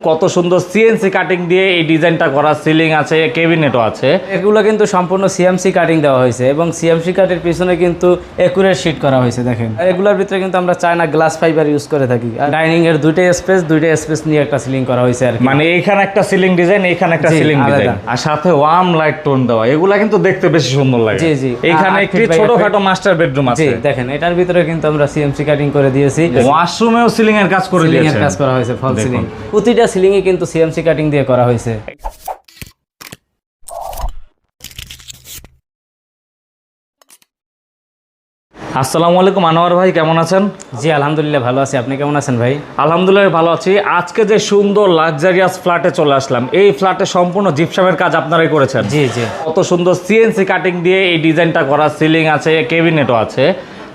কত সুন্দর CNC cutting দিয়ে এই ডিজাইনটা করা সিলিং আছে কেবিনেটও আছে। এগুলো কিন্তু সম্পূর্ণ সিএমসি কাটিং দেওয়া হয়েছে এবং সিএমসি কাটের পিছনে কিন্তু একুরেট শিট করা হয়েছে দেখেন। এগুলোর ভিতরে কিন্তু আমরা চায়না গ্লাস ফাইবার ইউজ করে থাকি। আর ডাইনিং এর দুইটা স্পেস দুইটা স্পেস নিয়ে একটা সিলিং করা হয়েছে আর মানে এইখানে একটা সিলিং ডিজাইন এইখানে একটা সিলিং ডিজাইন আর সাথে ওয়ার্ম লাইট টোন দেওয়া। এগুলা কিন্তু দেখতে বেশি সুন্দর লাগে। জি, জি। এইখানে আট একটি ছোটখাটো মাস্টার বেডরুম আছে। দেখেন এটার ভিতরে কিন্তু আমরা সিএমসি কাটিং করে দিয়েছি। ওয়াশরুমেও সিলিং এর কাজ করে সিলিং এর কাজ করা হয়েছে ফল সিলিং প্রতিটা সিলিং এ কিন্তু সিএমসি কাটিং দিয়ে করা হয়েছে। আসসালামু আলাইকুম আনোয়ার ভাই কেমন আছেন? জি আলহামদুলিল্লাহ ভালো আছি। আপনি কেমন আছেন ভাই? আলহামদুলিল্লাহ ভালো আছি। আজকে যে সুন্দর লাক্সারিয়াস ফ্ল্যাটে চলে আসলাম। এই ফ্ল্যাটে সম্পূর্ণ জিপসামের কাজ আপনারাই করেছেন। জি জি। কত সুন্দর সিএনসি কাটিং দিয়ে এই ডিজাইনটা করা সিলিং আছে কেবিনেটও আছে।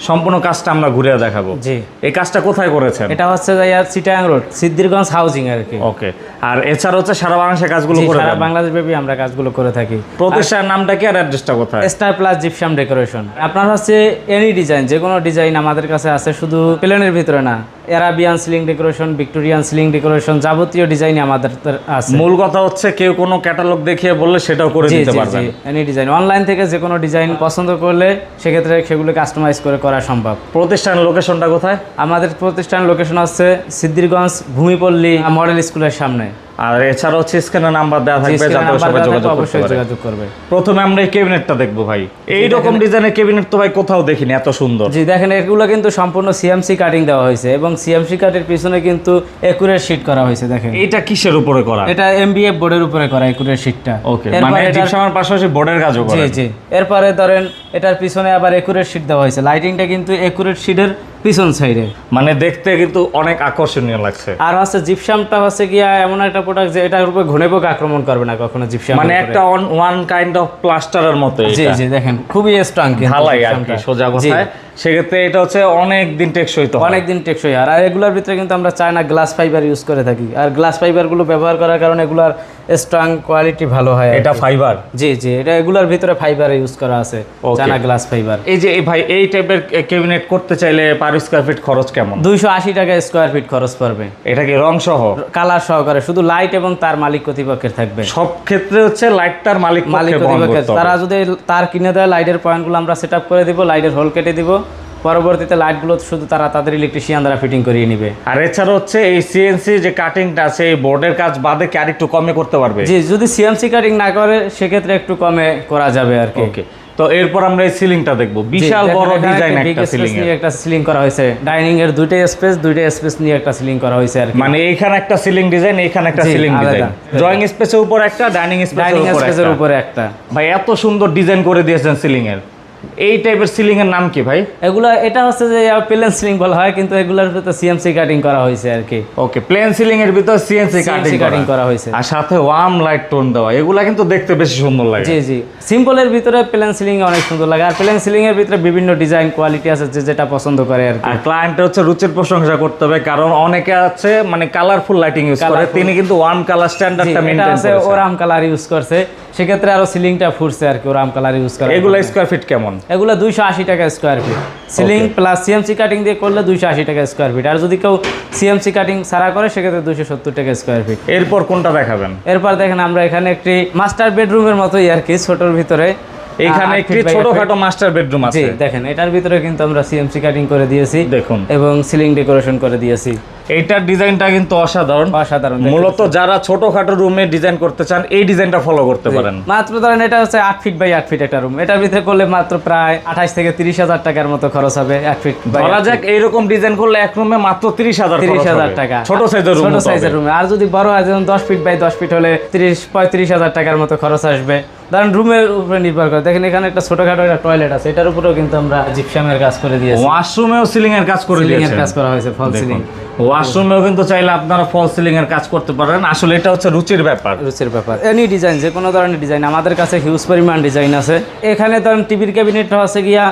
সম্পূর্ণ কাজটা আমরা ঘুরে দেখাবো। জি। এই কাজটা কোথায় করেছেন? এটা হচ্ছে সিটাং রোড সিদ্দিরগঞ্জ হাউজিং আর কি। ওকে। আর এছাড়া হচ্ছে সারা বাংলাদেশে কাজগুলো করে সারা বাংলাদেশ ব্যাপী আমরা কাজগুলো করে থাকি। প্রতিষ্ঠানের নামটা কি আর অ্যাড্রেসটা কোথায়? স্টার প্লাস জিপসাম ডেকোরেশন আপনার হচ্ছে এনি ডিজাইন যে কোনো ডিজাইন আমাদের কাছে আছে শুধু প্লেনের ভিতরে না। Arabian ceiling decoration Victorian ceiling decoration যাবতীয় ডিজাইন আমাদের আছে। মূল কথা হচ্ছে কেউ কোনো ক্যাটালগ দেখিয়ে বললে সেটাও করে দিতে পারবে এনি ডিজাইন অনলাইন থেকে যে কোনো ডিজাইন পছন্দ করলে সেক্ষেত্রে সেগুলো কাস্টমাইজ করে করা সম্ভব। প্রতিষ্ঠান লোকেশনটা কোথায়? আমাদের প্রতিষ্ঠান লোকেশন আছে সিদ্ধিরগঞ্জ ভূমিপল্লী মডেল স্কুলের সামনে। আর এছাড়া হচ্ছে স্ক্রিনে নাম্বার দেওয়া থাকবে যাতে সবাই যোগাযোগ করতে পারে। যোগাযোগ করবে। প্রথমে আমরা এই ক্যাবিনেটটা দেখব ভাই। এই রকম ডিজাইনের ক্যাবিনেট তো ভাই কোথাও দেখিনি এত সুন্দর। জি দেখেন এগুলো কিন্তু সম্পূর্ণ সিএমসি কাটিং দেওয়া হয়েছে এবং সিএমসি কাটের পিছনে কিন্তু একুরেট শিট করা হয়েছে দেখেন। এটা কিসের উপরে করা? এটা এমবিএফ বোর্ডের উপরে করা একুরেট শিটটা ওকে মানে জিপসামের পাশাপাশি বোর্ডের কাজও করা জি জি। এরপরে ধরেন এটার পিছনে আবার একুরেট শিট দেওয়া হয়েছে। লাইটিংটা কিন্তু একুরেট শিটের পিছন সাইডে। মানে দেখতে কিন্তু অনেক আকর্ষণীয় লাগছে। আর হচ্ছে জিপসামটা হচ্ছে গিয়া এমন একটা প্রোডাক্ট যে এটার উপরে ঘুনে পোকা আক্রমণ করবে না কখনো জিপসাম মানে একটা ওয়ান কাইন্ড অফ প্লাস্টারের মতো জি জি দেখেন খুবই স্ট্রং ঢালাই আর কি সোজা কথায়। সেক্ষেত্রে এটা হচ্ছে অনেক দিন টেকসই তো হয়। অনেকদিন টেকসই আর আর এগুলোর ভিতরে কিন্তু আমরা চায়না গ্লাস ফাইবার ইউজ করে থাকি। আর গ্লাস ফাইবারগুলো ব্যবহার করার কারণে এগুলার স্ট্রং কোয়ালিটি ভালো হয় এটা ফাইবার জি জি। এটা এগুলোর ভিতরে ফাইবার ইউজ করা আছে চায়না গ্লাস ফাইবার এই যে ভাই এই টাইপের ক্যাবিনেট করতে চাইলে পার স্কোয়ার ফিট খরচ কেমন? দুইশো আশি টাকা স্কোয়ার ফিট খরচ পড়বে। এটা কি রং সহ? কালার সহকারে শুধু লাইট এবং তার মালিক কর্তৃপক্ষের থাকবে। সব ক্ষেত্রে হচ্ছে লাইটটার মালিক মালিক পক্ষে কর্তৃপক্ষের তারা যদি তার কিনে দেয় লাইটের পয়েন্টগুলো আমরা সেট করে দিব লাইটের হোল কেটে দিব পরবর্তীতে লাইটগুলো শুধু তারা তাদের ইলেকট্রিশিয়ান দ্বারা ফিটিং করিয়ে নিবে। আর এছাড়া হচ্ছে এই সিএনসি যে কাটিংটা আছে এই বোর্ডের কাজ বাদে কি আরেকটু কমে করতে পারবে? জি যদি সিএমসি কাটিং না করে সেক্ষেত্রে একটু কমে করা যাবে আর কি। ওকে তো এরপর আমরা এই সিলিংটা দেখব। বিশাল বড় ডিজাইন একটা সিলিং একটা সিলিং করা হয়েছে। ডাইনিং এর দুইটা স্পেস দুইটা স্পেস নিয়ে একটা সিলিং করা হয়েছে আর কি। মানে এইখানে একটা সিলিং ডিজাইন এইখানে একটা সিলিং ডিজাইন ড্রয়িং স্পেসের উপর একটা ডাইনিং স্পেসের একটা। উপরে একটা। ভাই এত সুন্দর ডিজাইন করে দিয়েছেন সিলিং এর এই টাইপের সিলিং এর নাম কি ভাই? এগুলো এটা হচ্ছে যে প্লেন সিলিং বলা হয় কিন্তু এগুলোর ভিতরে সিএমসি কাটিং করা হয়েছে আর কি। ওকে প্লেন সিলিং এর ভিতর সিএনসি CNC কাটিং করা। হয়েছে। আর সাথে ওয়ার্ম লাইট টোন দেওয়া এগুলা কিন্তু দেখতে বেশি সুন্দর লাগে। জি জি। সিম্পলের ভিতরে প্লেন সিলিং অনেক সুন্দর লাগে আর প্লেন সিলিং এর ভিতরে বিভিন্ন ডিজাইন কোয়ালিটি আছে যে যেটা পছন্দ করে আর কি। আর ক্লায়েন্টের হচ্ছে রুচির প্রশংসা করতে হবে কারণ অনেকে আছে মানে কালারফুল লাইটিং ইউজ করে তিনি কিন্তু ওয়ার্ম কালার স্ট্যান্ডার্ডটা মেইনটেইন আছে ওরাম কালার ইউজ করছে। সেক্ষেত্রে আরও সিলিংটা ফুটছে আর কি ওরাম কালার ইউজ করে এগুলো স্কোয়ার ফিট কেমন? এগুলো দুইশো আশি টাকা square feet ceiling plus CMC cutting দিয়ে করলে দুইশো আশি টাকা স্কোয়ার ফিট আর যদি কেউ সিএমসি কাটিং সারা করে সেক্ষেত্রে দুইশো সত্তর টাকা স্কোয়ার ফিট এরপর কোনটা দেখাবেন? এরপর দেখেন আমরা এখানে একটি মাস্টার বেডরুমের মতোই আর কি ছোটোর ভিতরে। এখানে একটি। ছোটখাটো মাস্টার বেডরুম আছে। দেখেন এটার ভিতরে কিন্তু আমরা সিএমসি কাটিং করে দিয়েছি দেখুন। এবং সিলিং ডেকোরেশন করে দিয়েছি। এইটার ডিজাইনটা কিন্তু অসাধারণ। অসাধারণ মূলত যারা ছোটখাটো রুমে ডিজাইন করতে চান এই ডিজাইনটা ফলো করতে পারেন। মাত্র ধরেন এটা হচ্ছে আট ফিট বাই আট ফিট একটা রুম এটার ভিতরে করলে মাত্র প্রায় আঠাশ থেকে তিরিশ হাজার টাকার মতো খরচ হবে এক ফিট ধরা যাক এইরকম ডিজাইন করলে এক রুমে মাত্র তিরিশ হাজার তিরিশ হাজার টাকা। ছোট সাইজের রুম ছোট সাইজের রুমে আর যদি বড় হয় যেমন দশ ফিট বাই দশ ফিট হলে তিরিশ পঁয়ত্রিশ হাজার টাকার মতো খরচ আসবে। ধরেন রুমের উপরে নির্ভর করে। দেখেন এখানে একটা ছোটখাটো একটা টয়লেট আছে। এটার উপরেও কিন্তু আমরা জিপসামের কাজ করে দিয়েছি। ওয়াশরুমেও সিলিং এর কাজ করে এর কাজ করা হয়েছে ফল সিলিং ওয়াশরুমেও কিন্তু চাইলে আপনারা ফল সিলিং এর কাজ করতে পারেন। আসলে এটা হচ্ছে রুচির ব্যাপার। রুচির ব্যাপার। এনি ডিজাইন যে কোনো ধরনের ডিজাইন আমাদের কাছে হিউজ পরিমাণ ডিজাইন আছে। এখানে ধরেন টিভির ক্যাবিনেটটা আছে গিয়া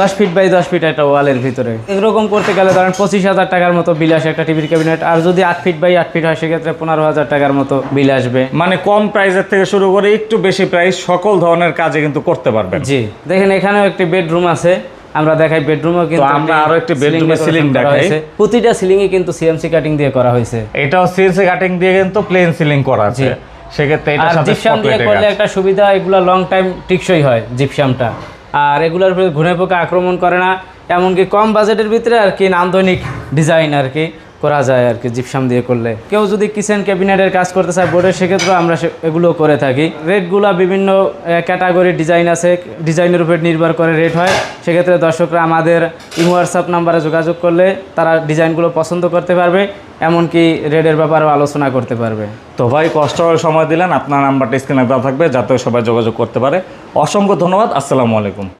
দশ ফিট বাই দশ ফিট একটা ওয়ালের ভিতরে। এরকম করতে গেলে ধরেন পঁচিশ হাজার টাকার মতো বিল আসে একটা টিভির ক্যাবিনেট আর যদি আট ফিট বাই আট ফিট হয় সেক্ষেত্রে পনেরো হাজার টাকার মতো বিল আসবে। মানে কম প্রাইসের থেকে শুরু করে একটু বেশি প্রাইস সকল ধরনের কাজে কিন্তু করতে পারবেন। জি দেখেন এখানেও একটি বেডরুম আছে আমরা দেখাই বেডরুমও কিন্তু আমরা আরও একটি ceiling করা দেখাই। প্রতিটা সিলিং এ কিন্তু সিএমসি কাটিং দিয়ে করা হয়েছে। এটাও সিএনসি কাটিং দিয়ে কিন্তু প্লেন সিলিং করা আছে। সেক্ষেত্রে আর সাথে দিয়ে করলে একটা সুবিধা এগুলো লং টাইম টিকসই হয় জিপসামটা আর ঘুরে পোকা আক্রমণ করে না। এমনকি কম বাজেটের ভিতরে আর কি নান্দনিক ডিজাইন আর কি। করা যায় আর কি জিপসাম দিয়ে করলে। কেউ যদি কিচেন ক্যাবিনেটের কাজ করতে চায় বোর্ডের সেক্ষেত্রে আমরা এগুলো করে থাকি। রেটগুলো বিভিন্ন ক্যাটাগরি ডিজাইন আছে ডিজাইনের উপর নির্ভর করে রেট হয়। সেক্ষেত্রে দর্শকরা আমাদের ইমো হোয়াটসঅ্যাপ নাম্বারে যোগাযোগ করলে তারা ডিজাইনগুলো পছন্দ করতে পারবে, এমনকি রেডের ব্যাপারেও আলোচনা করতে পারবে। তো ভাই, কষ্ট সময় দিলেন, আপনার নাম্বারটা স্ক্রিনে দেওয়া থাকবে, যাতে সবাই যোগাযোগ করতে পারে। অসংখ্য ধন্যবাদ, আসসালামু আলাইকুম।